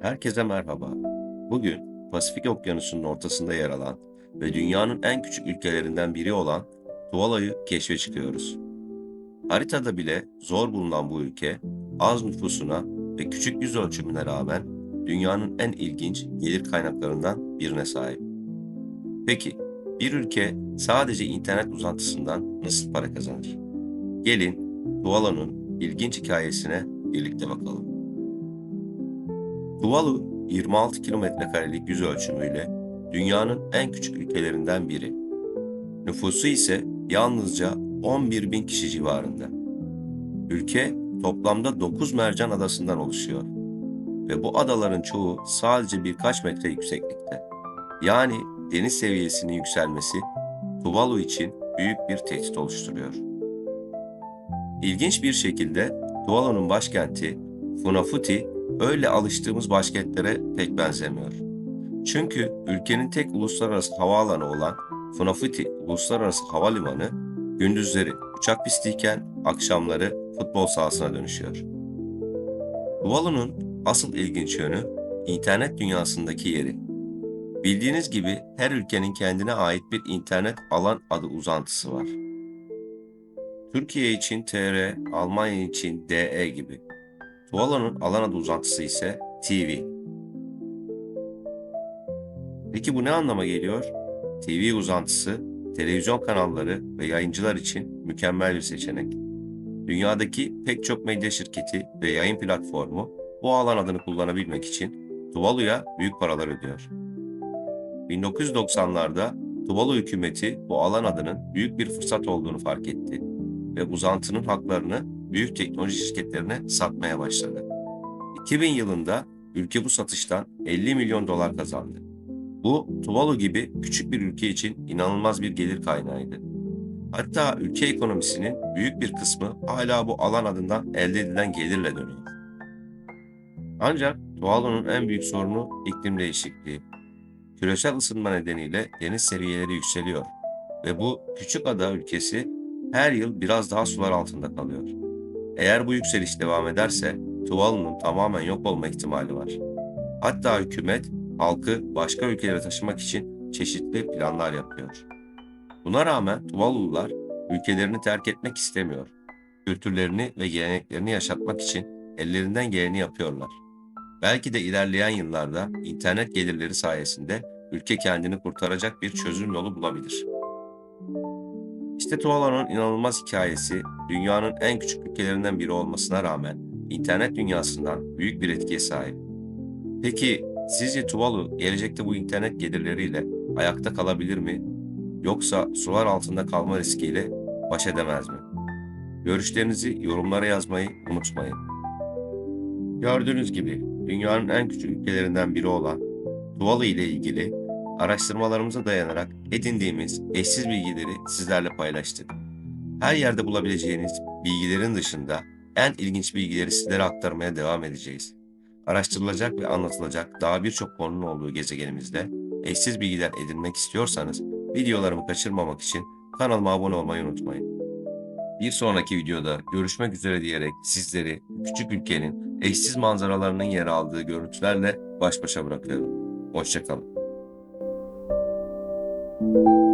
Herkese merhaba. Bugün Pasifik Okyanusu'nun ortasında yer alan ve dünyanın en küçük ülkelerinden biri olan Tuvala'yı keşfe çıkıyoruz. Haritada bile zor bulunan bu ülke, az nüfusuna ve küçük yüz ölçümüne rağmen dünyanın en ilginç gelir kaynaklarından birine sahip. Peki, bir ülke sadece internet uzantısından nasıl para kazanır? Gelin Tuvalu'nun ilginç hikayesine birlikte bakalım. Tuvalu 26 kilometre karelik yüz ölçümüyle dünyanın en küçük ülkelerinden biri. Nüfusu ise yalnızca 11 bin kişi civarında. Ülke toplamda 9 mercan adasından oluşuyor. Ve bu adaların çoğu sadece birkaç metre yükseklikte. Yani deniz seviyesinin yükselmesi Tuvalu için büyük bir tehdit oluşturuyor. İlginç bir şekilde Tuvalu'nun başkenti Funafuti öyle alıştığımız başkentlere pek benzemiyor. Çünkü ülkenin tek uluslararası havaalanı olan Funafuti Uluslararası Havalimanı gündüzleri uçak pistiyken akşamları futbol sahasına dönüşüyor. Tuvalu'nun asıl ilginç yönü internet dünyasındaki yeri. Bildiğiniz gibi her ülkenin kendine ait bir internet alan adı uzantısı var. Türkiye için TR, Almanya için DE gibi. Tuvalu'nun alan adı uzantısı ise TV. Peki bu ne anlama geliyor? TV uzantısı, televizyon kanalları ve yayıncılar için mükemmel bir seçenek. Dünyadaki pek çok medya şirketi ve yayın platformu bu alan adını kullanabilmek için Tuvalu'ya büyük paralar ödüyor. 1990'larda Tuvalu hükümeti bu alan adının büyük bir fırsat olduğunu fark etti ve uzantının haklarını büyük teknoloji şirketlerine satmaya başladı. 2000 yılında ülke bu satıştan 50 milyon dolar kazandı. Bu Tuvalu gibi küçük bir ülke için inanılmaz bir gelir kaynağıydı. Hatta ülke ekonomisinin büyük bir kısmı hala bu alan adından elde edilen gelirle dönüyor. Ancak Tuvalu'nun en büyük sorunu iklim değişikliği. Küresel ısınma nedeniyle deniz seviyeleri yükseliyor ve bu küçük ada ülkesi her yıl biraz daha sular altında kalıyor. Eğer bu yükseliş devam ederse Tuvalu'nun tamamen yok olma ihtimali var. Hatta hükümet halkı başka ülkelere taşımak için çeşitli planlar yapıyor. Buna rağmen Tuvalular ülkelerini terk etmek istemiyor. Kültürlerini ve geleneklerini yaşatmak için ellerinden geleni yapıyorlar. Belki de ilerleyen yıllarda internet gelirleri sayesinde ülke kendini kurtaracak bir çözüm yolu bulabilir. İşte Tuvalu'nun inanılmaz hikayesi dünyanın en küçük ülkelerinden biri olmasına rağmen internet dünyasından büyük bir etkiye sahip. Peki sizce Tuvalu gelecekte bu internet gelirleriyle ayakta kalabilir mi? Yoksa sular altında kalma riskiyle baş edemez mi? Görüşlerinizi yorumlara yazmayı unutmayın. Gördüğünüz gibi dünyanın en küçük ülkelerinden biri olan Tuvalu ile ilgili araştırmalarımıza dayanarak edindiğimiz eşsiz bilgileri sizlerle paylaştık. Her yerde bulabileceğiniz bilgilerin dışında en ilginç bilgileri sizlere aktarmaya devam edeceğiz. Araştırılacak ve anlatılacak daha birçok konunun olduğu gezegenimizde eşsiz bilgiler edinmek istiyorsanız videolarımı kaçırmamak için kanalıma abone olmayı unutmayın. Bir sonraki videoda görüşmek üzere diyerek sizleri küçük ülkenin eşsiz manzaralarının yer aldığı görüntülerle baş başa bırakıyorum. Hoşçakalın. thank you